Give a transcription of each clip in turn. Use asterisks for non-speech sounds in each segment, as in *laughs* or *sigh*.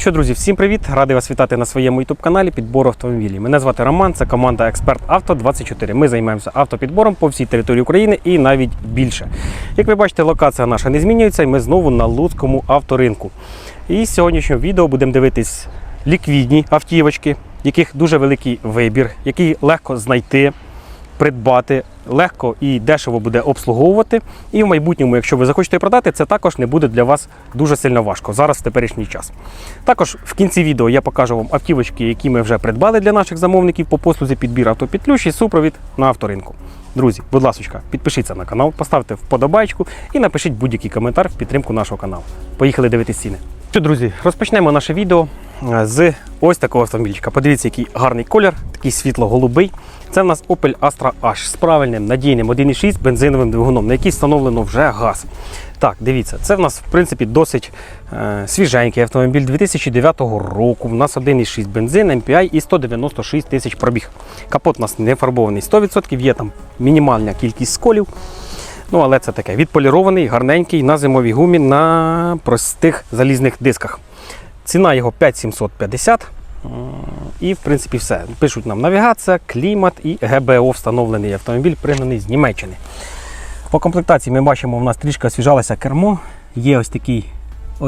Що, друзі, всім привіт! Радий вас вітати на своєму youtube каналі Підбор автомобілів. Мене звати Роман, це команда Експерт Авто 24. Ми займаємося автопідбором по всій території України і навіть більше. Як ви бачите, локація наша не змінюється, і ми знову на Луцькому авторинку. І з сьогоднішнього відео будемо дивитись ліквідні автівочки, яких дуже великий вибір, який легко знайти, придбати, легко і дешево буде обслуговувати. І в майбутньому, якщо ви захочете продати, це також не буде для вас дуже сильно важко зараз в теперішній час. Також в кінці відео я покажу вам автівочки, які ми вже придбали для наших замовників по послузі підбір автопітлюш і супровід на авторинку. Друзі, будь ласка, підпишіться на канал, поставте вподобайку і напишіть будь-який коментар в підтримку нашого каналу. Поїхали дивитись ціни. Що, друзі, розпочнемо наше відео е, з ось такого автомобільчика. Подивіться, який гарний колір, такий світло-голубий. Це в нас Opel Astra H з правильним надійним 1,6 бензиновим двигуном, на який встановлено вже газ. Так, дивіться, це в нас в принципі досить е, свіженький автомобіль 2009 року. У нас 1,6 бензин, MPI і 196 тисяч пробіг. Капот у нас не фарбований 100%, є там мінімальна кількість сколів. Ну, але це таке відполірований, гарненький на зимовій гумі на простих залізних дисках. Ціна його 5750. І, в принципі, все. Пишуть нам навігація, клімат і ГБО встановлений автомобіль, пригнаний з Німеччини. По комплектації ми бачимо, у нас трішки освіжалося кермо. Є ось такий,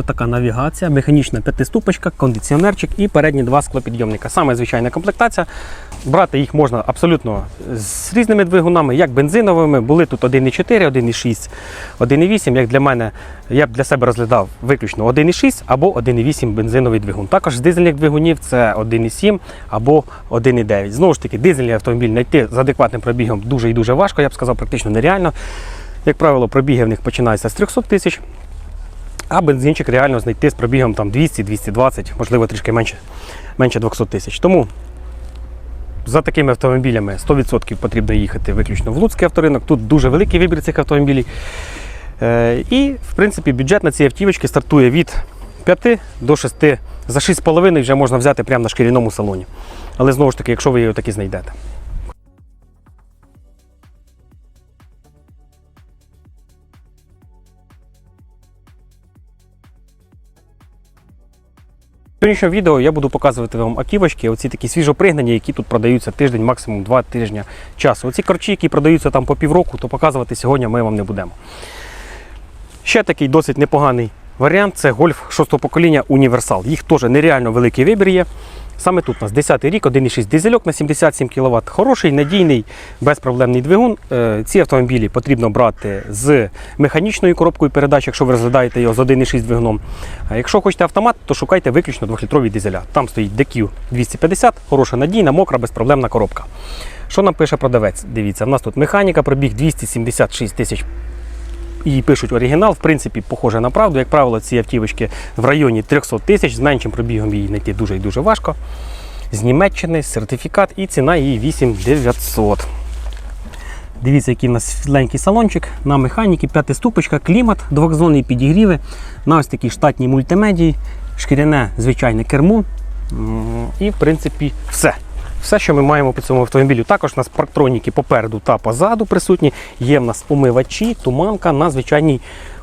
така навігація, механічна п'ятиступочка, кондиціонерчик і передні два склопідйомника. Саме звичайна комплектація. Брати їх можна абсолютно з різними двигунами, як бензиновими. Були тут 1,4, 1,6, 1,8. Як для мене, я б для себе розглядав виключно 1,6 або 1,8 бензиновий двигун. Також з дизельних двигунів це 1,7 або 1,9. Знову ж таки, дизельний автомобіль знайти з адекватним пробігом дуже і дуже важко, я б сказав, практично нереально. Як правило, пробіги в них починаються з 300 тисяч, а бензинчик реально знайти з пробігом там 200-220, можливо, трішки менше, менше 200 тисяч. Тому за такими автомобілями 100% потрібно їхати виключно в Луцький авторинок. Тут дуже великий вибір цих автомобілів. Е, І, в принципі, бюджет на ці автівочки стартує від 5 до 6. За 6,5 вже можна взяти прямо на шкіряному салоні. Але знову ж таки, якщо ви його таки знайдете. Сьогоднішньому відео я буду показувати вам аківочки, оці такі свіжопригнані, які тут продаються тиждень, максимум 2 тижні часу. Оці корчі, які продаються там по півроку, то показувати сьогодні ми вам не будемо. Ще такий досить непоганий варіант це гольф 6 покоління Універсал. Їх теж нереально великий вибір є. Саме тут у нас 10 й рік, 1,6 дизельок на 77 кВт. Хороший, надійний, безпроблемний двигун. Е, Ці автомобілі потрібно брати з механічною коробкою передач, якщо ви розглядаєте його з 1,6 двигуном. Якщо хочете автомат, то шукайте виключно 2-літрові дизеля. Там стоїть DQ 250, хороша надійна, мокра, безпроблемна коробка. Що нам пише продавець? Дивіться, в нас тут механіка, пробіг 276 тисяч і пишуть оригінал, в принципі, похоже на правду. Як правило, ці автівочки в районі 300 тисяч, з меншим пробігом її знайти дуже і дуже важко. З Німеччини, сертифікат і ціна її 8900. Дивіться, який у нас світленький салончик на механіки, п'ятиступочка, клімат, двохзонний підігріви, на ось такій штатній мультимедії, шкіряне звичайне кермо. І, в принципі, все. Все, що ми маємо по цьому автомобілю. Також у нас парктроніки попереду та позаду присутні. Є в нас умивачі, туманка на звичайній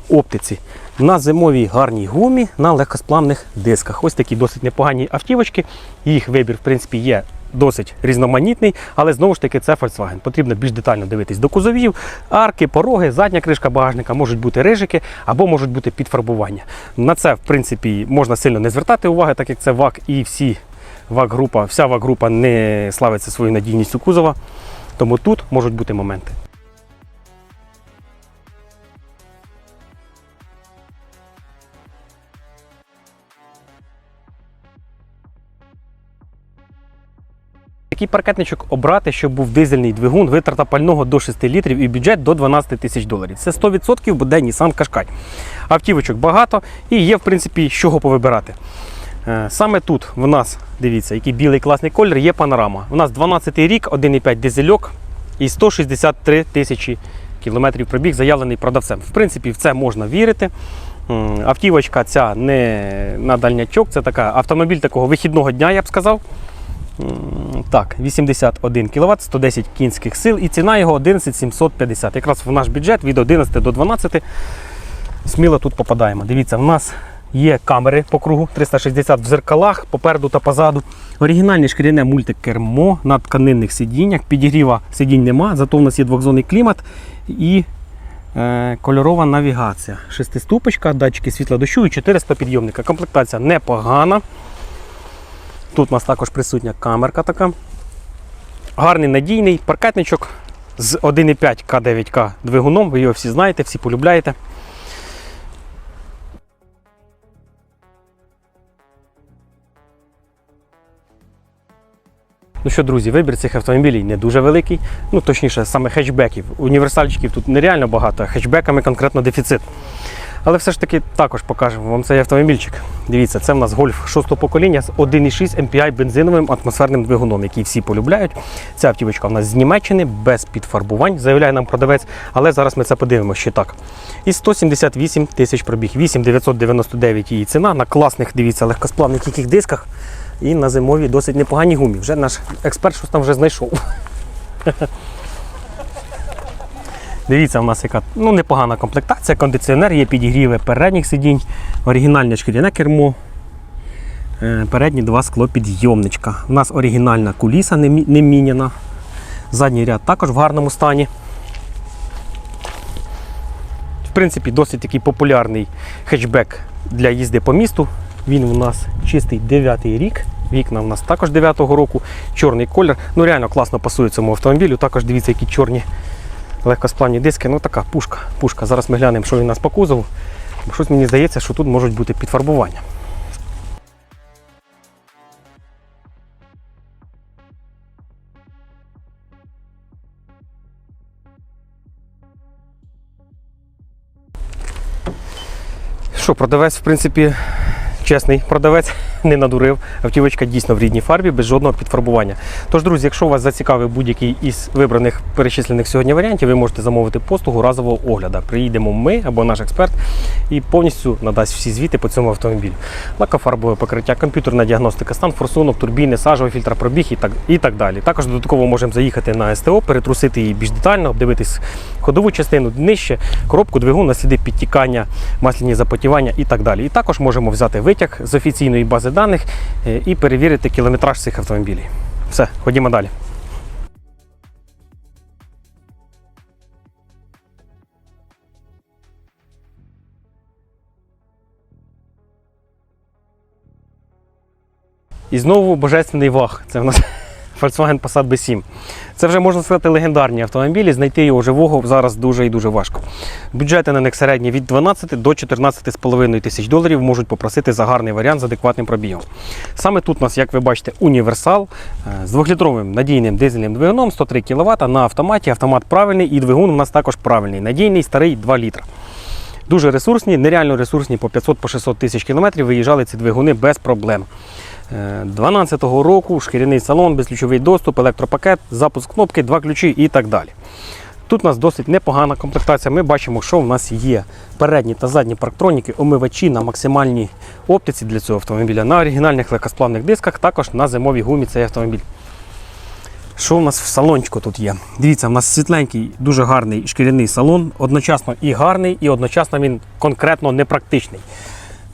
оптиці. На зимовій гарній гумі, на легкосплавних дисках. Ось такі досить непогані автівочки. Їх вибір, в принципі, є досить різноманітний, але знову ж таки це Volkswagen. Потрібно більш детально дивитись до кузовів, арки, пороги, задня кришка багажника, можуть бути рижики або можуть бути підфарбування. На це, в принципі, можна сильно не звертати уваги, так як це ВАК і всі ВАК-група, вся ВАК-група не славиться своєю надійністю кузова, тому тут можуть бути моменти. Який паркетничок обрати, щоб був дизельний двигун, витрата пального до 6 літрів і бюджет до 12 тисяч доларів. Це 100% буде Nissan Qashqai. Автівочок багато і є, в принципі, з чого повибирати. Е, Саме тут в нас, дивіться, який білий класний колір, є панорама. У нас 12 рік, 1,5 дизельок і 163 тисячі кілометрів пробіг, заявлений продавцем. В принципі, в це можна вірити. Автівочка ця не на дальнячок, це така автомобіль такого вихідного дня, я б сказав. Так, 81 кВт, 110 кінських сил і ціна його 11 750. Якраз в наш бюджет від 11 до 12 сміло тут попадаємо. Дивіться, в нас Є камери по кругу 360 в зеркалах попереду та позаду. Оригінальне шкіряне мультикермо на тканинних сидіннях. Підігріва сидінь нема, зато у нас є двохзонний клімат і е, кольорова навігація. Шестиступочка, датчики світла дощу і 400 підйомника. Комплектація непогана. Тут у нас також присутня камерка така. Гарний надійний паркетничок з 1,5 К9К двигуном. Ви його всі знаєте, всі полюбляєте. Ну що, друзі, вибір цих автомобілів не дуже великий. Ну, точніше, саме хетчбеків. Універсальчиків тут нереально багато, а хетчбеками конкретно дефіцит. Але все ж таки також покажемо вам цей автомобільчик. Дивіться, це в нас гольф 6 покоління з 1,6 MPI бензиновим атмосферним двигуном, який всі полюбляють. Ця автівочка в нас з Німеччини без підфарбувань, заявляє нам продавець. Але зараз ми це подивимося, що так. І 178 тисяч пробіг, 8,999 її ціна на класних, дивіться, легкосплавних яких дисках і на зимовій досить непоганій гумі. Вже наш експерт щось там вже знайшов. Дивіться, у нас яка ну, непогана комплектація, кондиціонер, є підігріви передніх сидінь, оригінальне шкіряне кермо. Е, Передні два склопідйомничка. У нас оригінальна куліса не, не міняна. Задній ряд також в гарному стані. В принципі, досить такий популярний хетчбек для їзди по місту. Він у нас чистий 9 рік. Вікна у нас також 9-го року, чорний колір. Ну реально класно пасує цьому автомобілю. Також дивіться, які чорні легкосплавні диски. Ну така пушка. пушка. Зараз ми глянемо, що він у нас по кузову. Щось мені здається, що тут можуть бути підфарбування. Що, продавець, в принципі, чесний продавець, не надурив. Автівочка дійсно в рідній фарбі, без жодного підфарбування. Тож, друзі, якщо вас зацікавив будь-який із вибраних перечислених сьогодні варіантів, ви можете замовити послугу разового огляду. Приїдемо ми або наш експерт і повністю надасть всі звіти по цьому автомобілю. Лакофарбове покриття, комп'ютерна діагностика, стан форсунок, турбіни, сажовий фільтр пробіг і так, і так далі. Також додатково можемо заїхати на СТО, перетрусити її більш детально, обдивитись ходову частину нижче, коробку, двигун, насліди підтікання, масляні запотівання і так далі. І також можемо взяти витяг з офіційної бази даних е, і перевірити кілометраж цих автомобілів. Все, ходімо далі. І знову божественний ваг. Це в нас Volkswagen Passat B7. Це вже можна сказати легендарні автомобілі. Знайти його живого зараз дуже і дуже важко. Бюджети на них середні від 12 до 14,5 тисяч доларів можуть попросити за гарний варіант з адекватним пробігом. Саме тут у нас, як ви бачите, універсал е, з двохлітровим надійним дизельним двигуном 103 кВт на автоматі. Автомат правильний і двигун у нас також правильний. Надійний, старий 2 літра. Дуже ресурсні, нереально ресурсні по 500-600 тисяч кілометрів виїжджали ці двигуни без проблем. 12-го року шкіряний салон, безключовий доступ, електропакет, запуск кнопки, два ключі і так далі. Тут у нас досить непогана комплектація. Ми бачимо, що в нас є передні та задні парктроніки, омивачі на максимальній оптиці для цього автомобіля, на оригінальних легкосплавних дисках, також на зимовій гумі цей автомобіль. Що у нас в салончику тут є? Дивіться, у нас світленький, дуже гарний шкіряний салон, одночасно і гарний, і одночасно він конкретно непрактичний.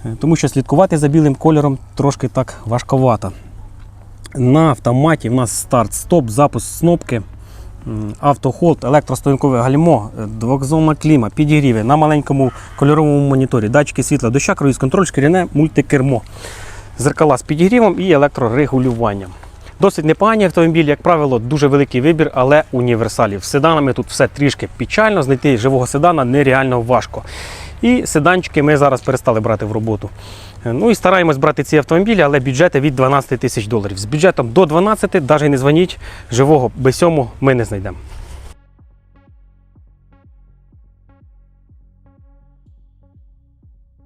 Е, Тому що слідкувати за білим кольором трошки так важковато. На автоматі в нас старт-стоп, запуск кнопки, м, автохолд, електростоянкове гальмо, е, двохзонна кліма, підігріви на маленькому кольоровому моніторі, датчики світла, доща, круїз контроль, шкіряне мультикермо, зеркала з підігрівом і електрорегулюванням. Досить непогані автомобілі, як правило, дуже великий вибір, але універсалів. З седанами тут все трішки печально, знайти живого седана нереально важко. І седанчики ми зараз перестали брати в роботу. Е, Ну і стараємось брати ці автомобілі, але бюджети від 12 тисяч доларів. З бюджетом до 12, навіть не дзвоніть, живого без сьому ми не знайдемо.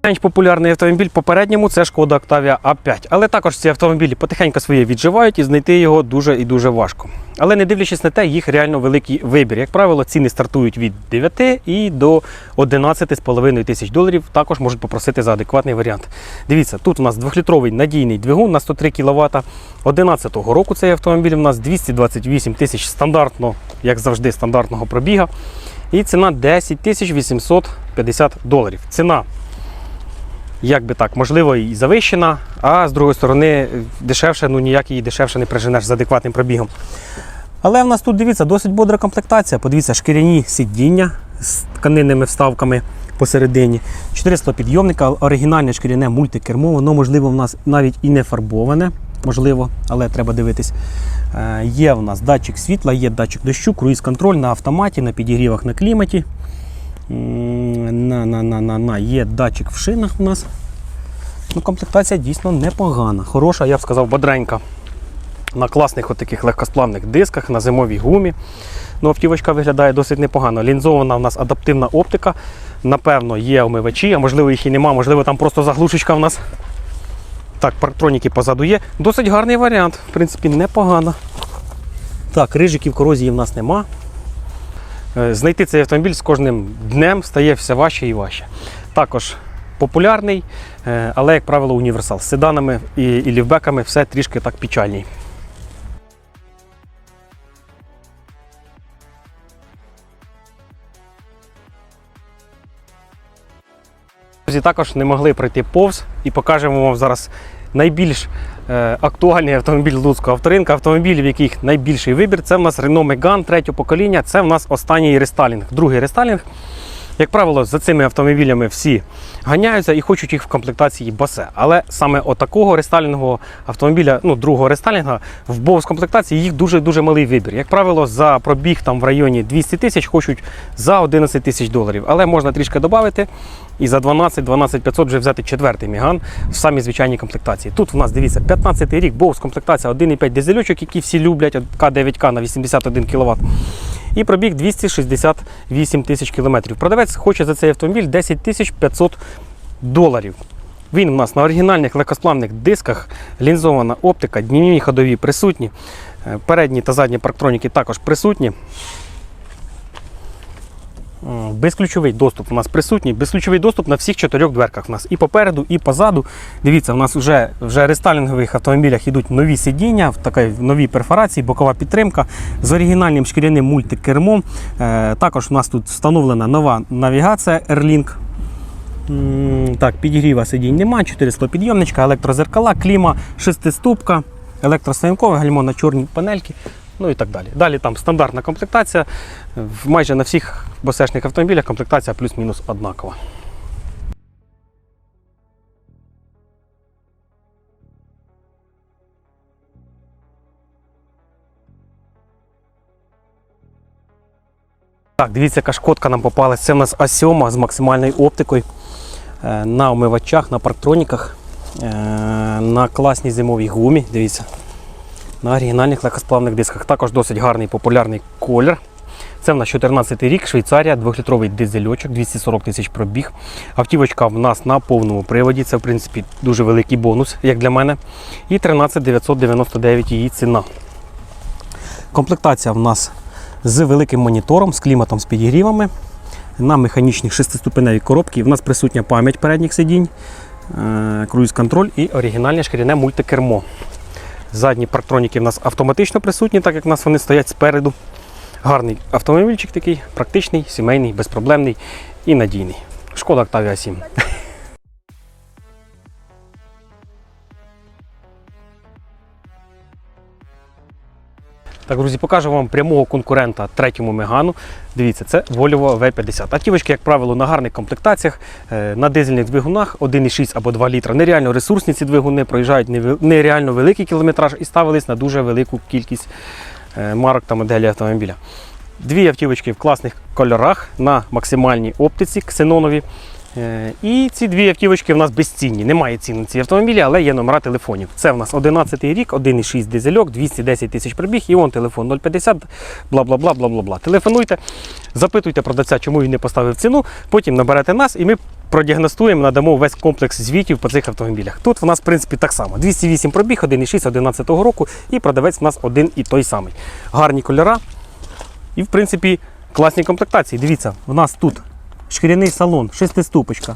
Менш популярний автомобіль попередньому це шкода Octavia A5. Але також ці автомобілі потихеньку своє відживають і знайти його дуже і дуже важко. Але не дивлячись на те, їх реально великий вибір. Як правило, ціни стартують від 9 і до 11,5 тисяч доларів. Також можуть попросити за адекватний варіант. Дивіться, тут у нас 2-літровий надійний двигун на 103 кВт. 2011 року цей автомобіль у нас 228 тисяч стандартно, як завжди, стандартного пробіга. І ціна 10 тисяч 850 доларів. Ціна як би так, можливо, і завищена, а з другої сторони, дешевше, ну ніяк її дешевше не приженеш з адекватним пробігом. Але в нас тут, дивіться, досить бодра комплектація. Подивіться, шкіряні сидіння з тканинними вставками посередині. 400 підйомника, оригінальне шкіряне мультикермо, воно, можливо, в нас навіть і не фарбоване, можливо, але треба дивитись. Е, Є в нас датчик світла, є датчик дощу, круїз-контроль на автоматі, на підігрівах на кліматі. На, на, на, на, на. Є датчик в шинах у нас. Ну, комплектація дійсно непогана. Хороша, я б сказав, бодренька. На класних от легкосплавних дисках, на зимовій гумі. Ну, автівочка виглядає досить непогано. Лінзована у нас адаптивна оптика. Напевно, є омивачі, а можливо їх і нема, можливо, там просто заглушечка в нас. Так, парктроніки позаду є. Досить гарний варіант, в принципі, непогано. Так, рижиків корозії в нас нема. Е, Знайти цей автомобіль з кожним днем стає все важче і важче. Також популярний, е, але, як правило, універсал. З седанами і, і лівбеками все трішки так печальний. Друзі, також не могли пройти повз і покажемо вам зараз найбільш актуальний автомобіль Луцького авторинка. Автомобіль, в яких найбільший вибір. Це в нас Renault Megane третього покоління. Це в нас останній рестайлінг, другий рестайлінг. Як правило, за цими автомобілями всі ганяються і хочуть їх в комплектації басе. Але саме отакого рестайлінгового автомобіля, ну другого рестайлінга, в бовс комплектації їх дуже-дуже малий вибір. Як правило, за пробіг там в районі 200 тисяч хочуть за 11 тисяч доларів. Але можна трішки додати і за 12-12 500 вже взяти четвертий міган в самій звичайній комплектації. Тут у нас дивіться 15-й рік, бовс комплектація 1,5 дизельочок, які всі люблять, К9К на 81 кВт. І пробіг 268 тисяч кілометрів. Продавець хоче за цей автомобіль 10 тисяч 500 доларів. Він у нас на оригінальних легкосплавних дисках, лінзована оптика, днівні ходові присутні. Е, Передні та задні парктроніки також присутні. М, Безключовий доступ у нас присутній, безключовий доступ на всіх чотирьох дверках. У нас і попереду, і позаду. Дивіться, у нас вже вже рестайлінгових автомобілях йдуть нові сидіння, в такій новій перфорації, бокова підтримка з оригінальним шкіряним мультикермом. Е, також у нас тут встановлена нова навігація Airlink. Так, підігріва сидінь нема, 400 підйомничка, електрозеркала, кліма, шестиступка, електростоянкове гальмо на чорній панельки, ну і так далі. Далі там стандартна комплектація. Майже на всіх босешних автомобілях комплектація плюс-мінус однакова. Так, дивіться, яка шкодка нам попалась. Це в нас А7 з максимальною оптикою е, на омивачах, на парктроніках, е, на класній зимовій гумі. Дивіться. На оригінальних легкосплавних дисках. Також досить гарний популярний колір. Це в нас 14 рік, Швейцарія, 2-літровий дизельочок, 240 тисяч пробіг. Автівочка в нас на повному приводі. Це, в принципі, дуже великий бонус, як для мене. І 13 999 її ціна. Комплектація в нас з великим монітором, з кліматом, з підігрівами. На механічних шестиступеневій коробці. В нас присутня пам'ять передніх сидінь, е, круїз-контроль і оригінальне шкіряне мультикермо. Задні парктроніки в нас автоматично присутні, так як в нас вони стоять спереду. Гарний автомобільчик такий, практичний, сімейний, безпроблемний і надійний. Шкода Octavia 7. Так, друзі, покажу вам прямого конкурента третьому Мегану. Дивіться, це Volvo V50. Автівочки, як правило, на гарних комплектаціях, е, на дизельних двигунах 1,6 або 2 літра. Нереально ресурсні ці двигуни проїжджають нереально великий кілометраж і ставились на дуже велику кількість е, марок та моделі автомобіля. Дві автівочки в класних кольорах на максимальній оптиці ксенонові. Е, І ці дві автівочки в нас безцінні. Немає цін на ці автомобілі, але є номера телефонів. Це в нас 11 рік, 1,6 дизельок, 210 тисяч пробіг, і он телефон 050, бла бла бла бла бла бла. Телефонуйте, запитуйте продавця, чому він не поставив ціну. Потім наберете нас і ми продіагностуємо, надамо весь комплекс звітів по цих автомобілях. Тут в нас, в принципі, так само. 208 пробіг, 1,6 11 року, і продавець в нас один і той самий. Гарні кольора. І, в принципі, класні комплектації. Дивіться, у нас тут шкіряний салон, шестиступочка.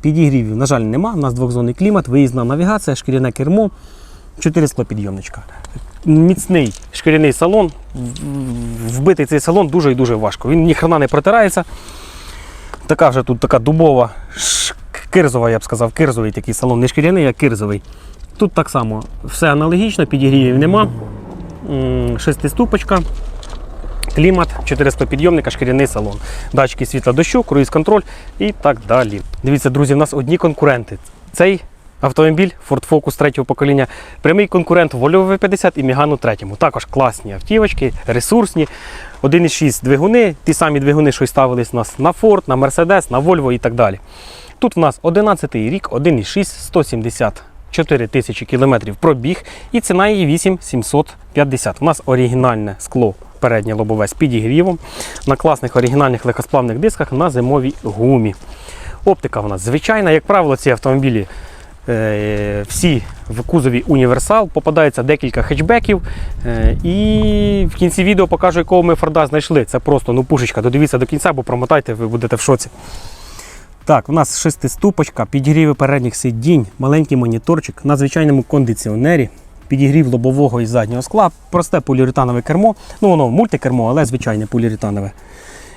Підігрівів, на жаль, нема. У нас двохзонний клімат, виїзна навігація, шкіряне кермо, 400 підйомничка. Міцний шкіряний салон. В- Вбити цей салон дуже і дуже важко. Він ні хрена не протирається. Така вже тут така дубова кирзова, я б сказав, кирзовий такий салон, не шкіряний, а кирзовий. Тут так само все аналогічно, підігрівів нема. Шестиступочка, клімат, 400 підйомника, шкіряний салон, датчики світла дощу, круїз-контроль і так далі. Дивіться, друзі, в нас одні конкуренти. Цей автомобіль Ford Focus третього покоління, прямий конкурент Volvo V50 і Megane третьому. Також класні автівочки, ресурсні. 1,6 двигуни, ті самі двигуни, що й ставились у нас на Ford, на Mercedes, на Volvo і так далі. Тут в нас 11 рік, 1,6, 174 тисячі кілометрів пробіг і ціна її 8750. У нас оригінальне скло переднє лобове з підігрівом на класних оригінальних легкосплавних дисках на зимовій гумі. Оптика у нас звичайна, як правило, ці автомобілі е, всі в кузові універсал, попадається декілька хетчбеків. Е, і в кінці відео покажу, якого ми Форда знайшли. Це просто ну, пушечка. Додивіться до кінця, бо промотайте, ви будете в шоці. Так, у нас шестиступочка, підігріви передніх сидінь, маленький моніторчик на звичайному кондиціонері, підігрів лобового і заднього скла, просте поліуретанове кермо. Ну, воно мультикермо, але звичайне поліуретанове.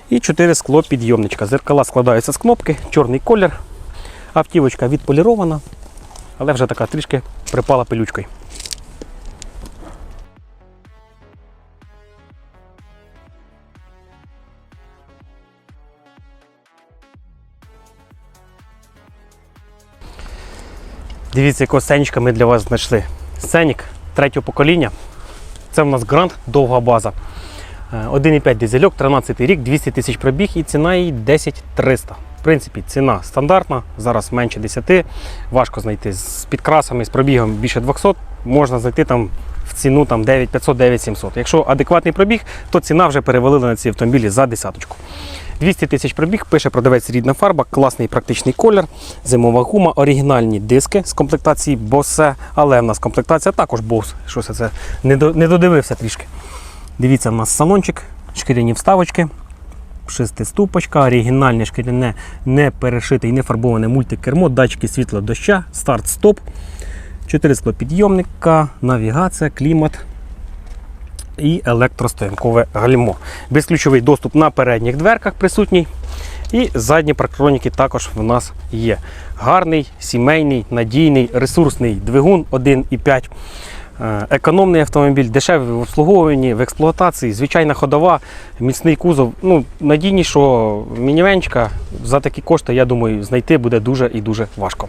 І 4 скло підйомничка. Зеркала складаються з кнопки, чорний колір. Автівочка відполірована, але вже така трішки припала пилючкою. Дивіться, якого сценічка ми для вас знайшли. Сценік третього покоління. Це в нас грант, довга база. Е, 1,5 дизельок, 13 рік, 200 тисяч пробіг і ціна їй 10 300. В принципі, ціна стандартна, зараз менше 10. Важко знайти з підкрасами, з пробігом більше 200. Можна знайти там в ціну там 9500 9700. Якщо адекватний пробіг, то ціна вже перевалила на ці автомобілі за десяточку. 200 тисяч пробіг, пише продавець рідна фарба, класний практичний колір, зимова гума, оригінальні диски з комплектації Bose, але в нас комплектація також Bose. Щось це не, до, не додивився трішки. Дивіться, в нас салончик, шкіряні вставочки, шестиступочка, оригінальне шкіряне, не перешите і не фарбоване мультикермо, датчики світла доща, старт-стоп, 4 склопідйомника, навігація, клімат і електростоянкове гальмо. Безключовий доступ на передніх дверках присутній. І задні парктроніки також в нас є. Гарний, сімейний, надійний, ресурсний двигун 1,5. Е, Економний автомобіль, дешевий в обслуговуванні, в експлуатації, звичайна ходова, міцний кузов. Ну, надійність, що мінівенчика за такі кошти, я думаю, знайти буде дуже і дуже важко.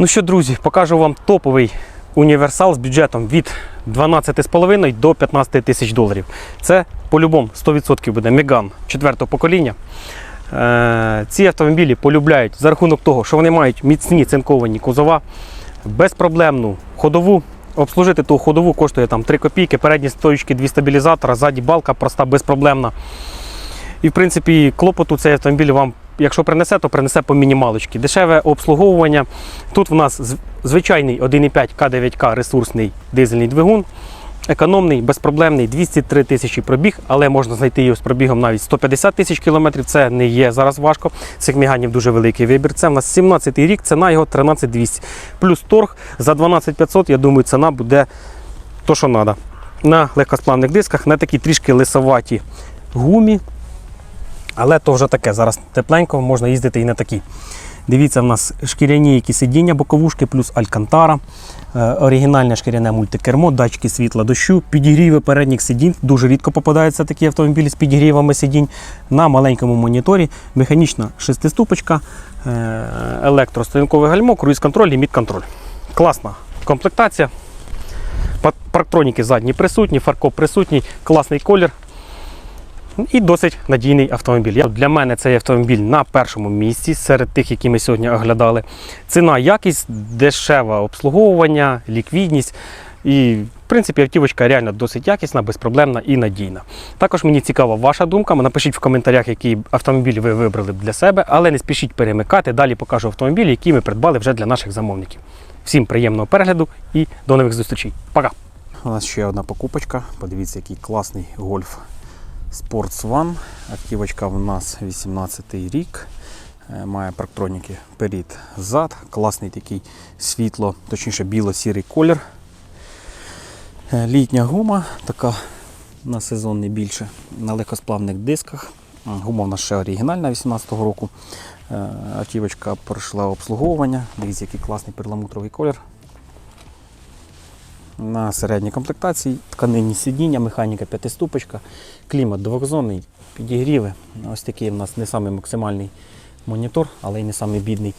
Ну що, друзі, покажу вам топовий універсал з бюджетом від 12,5 до 15 тисяч доларів. Це по-любому 100% буде Меган 4 покоління. Е, Ці автомобілі полюбляють за рахунок того, що вони мають міцні цинковані кузова, безпроблемну ходову. Обслужити ту ходову коштує там 3 копійки, передні стоїчки, дві стабілізатора, ззаді балка проста, безпроблемна. І в принципі клопоту цей автомобіль вам, якщо принесе, то принесе по мінімалочці. Дешеве обслуговування. Тут в нас звичайний 1,5 К9К ресурсний дизельний двигун. Економний, безпроблемний, 203 тисячі пробіг, але можна знайти його з пробігом навіть 150 тисяч кілометрів. Це не є зараз важко. Цих міганів дуже великий вибір. Це в нас 17-й рік, ціна його 13200. Плюс торг за 12500, я думаю, ціна буде то, що треба. На легкосплавних дисках, на такі трішки лисоваті гумі. Але то вже таке. Зараз тепленько, можна їздити і на такі. Дивіться, в нас шкіряні які сидіння, боковушки, плюс алькантара, е, оригінальне шкіряне мультикермо, датчики світла дощу, підігріви передніх сидінь. Дуже рідко попадаються такі автомобілі з підігрівами сидінь. На маленькому моніторі механічна шестиступочка, е, електростоянкове гальмо, круїз-контроль, ліміт-контроль. Класна комплектація. Парктроніки задні присутні, фаркоп присутній, класний колір. І досить надійний автомобіль. Для мене цей автомобіль на першому місці серед тих, які ми сьогодні оглядали. Ціна, якість, дешеве обслуговування, ліквідність. І, в принципі, автівочка реально досить якісна, безпроблемна і надійна. Також мені цікава ваша думка. Напишіть в коментарях, який автомобіль ви вибрали для себе, але не спішіть перемикати. Далі покажу автомобілі, які ми придбали вже для наших замовників. Всім приємного перегляду і до нових зустрічей. Пока! У нас ще одна покупочка. Подивіться, який класний гольф Sports One. Автівочка в нас 18 рік. Е, Має парктроніки перед зад. Класний такий світло, точніше біло-сірий колір. Е, Літня гума, така на сезон не більше, на легкосплавних дисках. Гума в нас ще оригінальна 18-го року. Е, Автівочка пройшла обслуговування. Дивіться, який класний перламутровий колір. На середній комплектації, тканинні сидіння, механіка п'ятиступочка, клімат двохзонний, підігріви. Ось такий у нас не самий максимальний монітор, але й не самий бідний.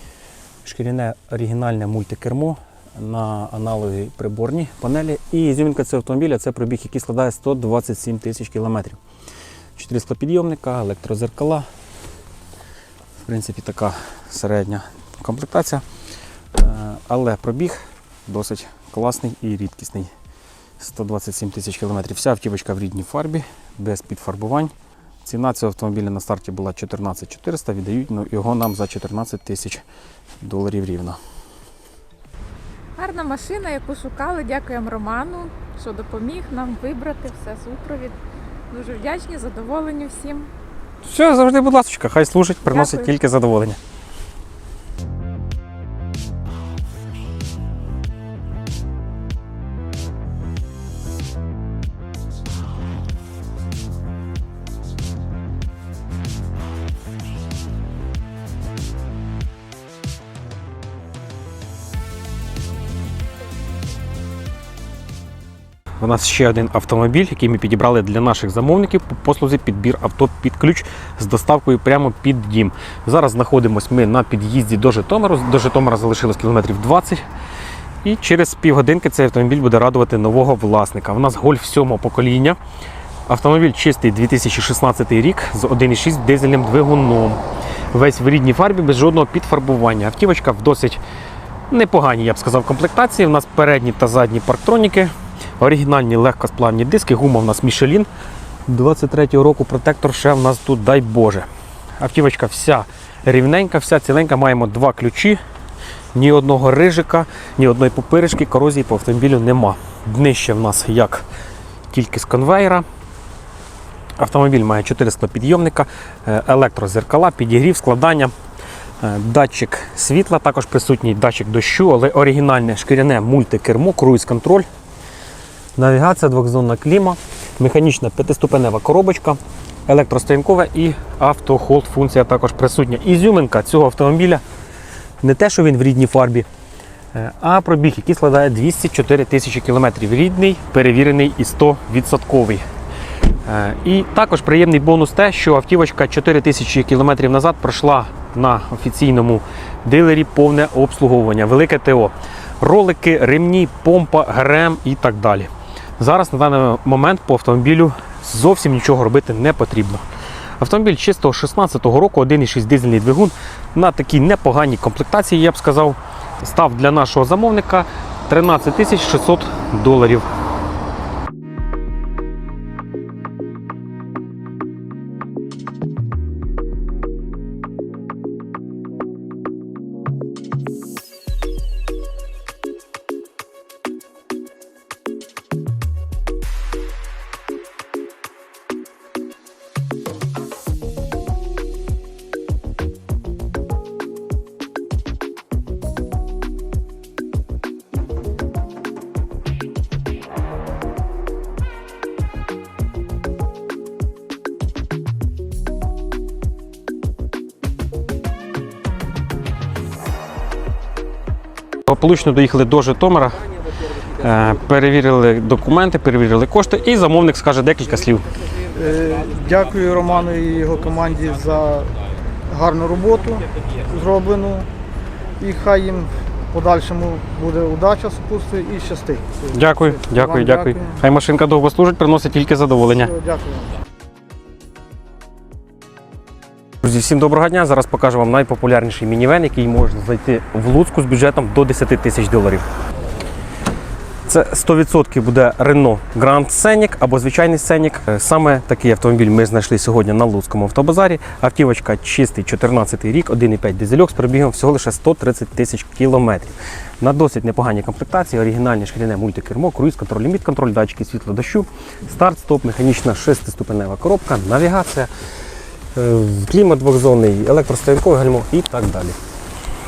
Шкіряне оригінальне мультикермо на аналоги приборні панелі. І зімінка цього автомобіля це пробіг, який складає 127 тисяч кілометрів. Чотири склопідйомника, електрозеркала. В принципі, така середня комплектація. Е, Але пробіг досить класний і рідкісний. 127 тисяч кілометрів. Вся автівочка в рідній фарбі, без підфарбувань. Ціна цього автомобіля на старті була 14 400, віддають ну, його нам за 14 тисяч доларів рівно. Гарна машина, яку шукали. Дякуємо Роману, що допоміг нам вибрати все супровід. Дуже вдячні, задоволені всім. Все, завжди, будь ласка, хай служить, приносить Дякую. тільки задоволення. Нас ще один автомобіль, який ми підібрали для наших замовників по послузі підбір авто під ключ з доставкою прямо під дім. Зараз знаходимося ми на під'їзді до Житомиру. До Житомира залишилось кілометрів 20. І через півгодинки цей автомобіль буде радувати нового власника. У нас гольф 7 покоління. Автомобіль чистий 2016 рік з 1,6 дизельним двигуном. Весь в рідній фарбі без жодного підфарбування. Автівочка в досить непоганій, я б сказав, комплектації. У нас передні та задні парктроніки, оригінальні легкосплавні диски, гума у нас Michelin 23-го року, протектор ще в нас тут, дай Боже. Автівочка вся рівненька, вся ціленька. Маємо два ключі, ні одного рижика, ні одної пупиришки, корозії по автомобілю нема. Днище в нас як тільки з конвейера. Автомобіль має 4 склопідйомника, е, електрозеркала, підігрів, складання, е, датчик світла, також присутній датчик дощу, але оригінальне шкіряне мультикермо, круїз-контроль, навігація, двохзонна кліма, механічна п'ятиступенева коробочка, електростоянкова і автохолд функція також присутня. Ізюминка цього автомобіля не те, що він в рідній фарбі, е, а пробіг, який складає 204 тисячі кілометрів. Рідний, перевірений і 100%. Е, І також приємний бонус те, що автівочка 4 тисячі кілометрів назад пройшла на офіційному дилері повне обслуговування, велике ТО. Ролики, ремні, помпа, ГРМ і так далі. Зараз на даний момент по автомобілю зовсім нічого робити не потрібно. Автомобіль чистого 16-го року, 1,6 дизельний двигун на такій непоганій комплектації, я б сказав, став для нашого замовника 13 тисяч 600 доларів. Благополучно доїхали до Житомира, е, перевірили документи, перевірили кошти, і замовник скаже декілька слів. Е, Дякую Роману і його команді за гарну роботу зроблену. І хай їм в подальшому буде удача супутствує і щастить. Дякую, дякую, дякую. Хай машинка довго служить, приносить тільки задоволення. Дякую. Всім доброго дня. Зараз покажу вам найпопулярніший мінівен, який можна знайти в Луцьку з бюджетом до 10 тисяч доларів. Це 100% буде Renault Grand Scenic або звичайний Scenic. Е, Саме такий автомобіль ми знайшли сьогодні на Луцькому автобазарі. Автівочка чистий 14 рік, 1,5 дизельок з пробігом всього лише 130 тисяч кілометрів. На досить непоганій комплектації, оригінальне шкіряне мультикермо, круїз, контроль, ліміт, контроль, датчики світло дощу, старт, стоп, механічна шестиступенева коробка, навігація, клімат двохзонний, електростоянкове гальмо і так далі.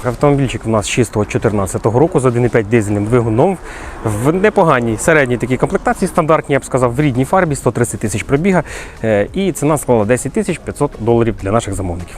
Автомобільчик у нас чистого 2014 року з 1,5 дизельним двигуном в непоганій середній такій комплектації, стандартній, я б сказав, в рідній фарбі 130 тисяч пробіга. Е, І ціна склала 10 тисяч 500 доларів для наших замовників.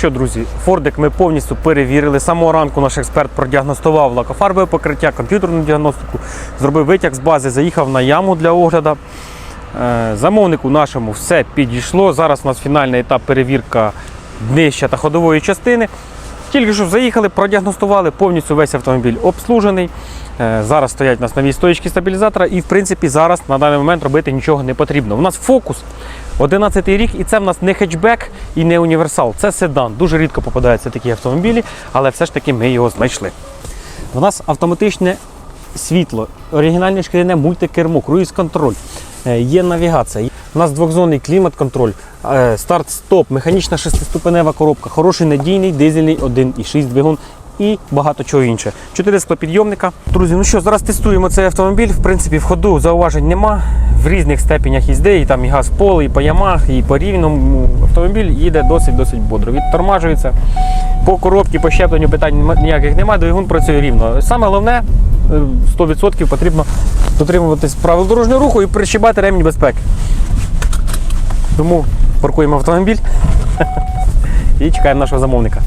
Що, друзі, фордик ми повністю перевірили. Самого ранку наш експерт продіагностував лакофарбове покриття, комп'ютерну діагностику, зробив витяг з бази, заїхав на яму для огляду. Е, Замовнику нашому все підійшло. Зараз у нас фінальний етап перевірка днища та ходової частини. Тільки що заїхали, продіагностували, повністю весь автомобіль обслужений. Е, Зараз стоять у нас нові стоїчки стабілізатора, і в принципі зараз на даний момент робити нічого не потрібно. У нас фокус 11 рік, і це в нас не хетчбек і не універсал. Це седан. Дуже рідко попадаються такі автомобілі, але все ж таки ми його знайшли. У нас автоматичне світло, оригінальне шкіряне мультикермо, круїз-контроль, е, є навігація. У нас двохзонний клімат-контроль, е, старт-стоп, механічна шестиступенева коробка, хороший надійний дизельний 1,6 двигун і багато чого інше. Чотири склопідйомника. Друзі, ну що, зараз тестуємо цей автомобіль. В принципі, в ходу зауважень нема. В різних степенях їзди, і там і газ поле, і по ямах, і по рівному. Автомобіль їде досить-досить бодро. Відтормажується. По коробці, по щепленню питань ніяких немає, двигун працює рівно. Саме головне, е, 100% потрібно дотримуватись правил дорожнього руху і прищибати ремінь безпеки. Тому паркуємо автомобіль *laughs* і чекаємо нашого замовника.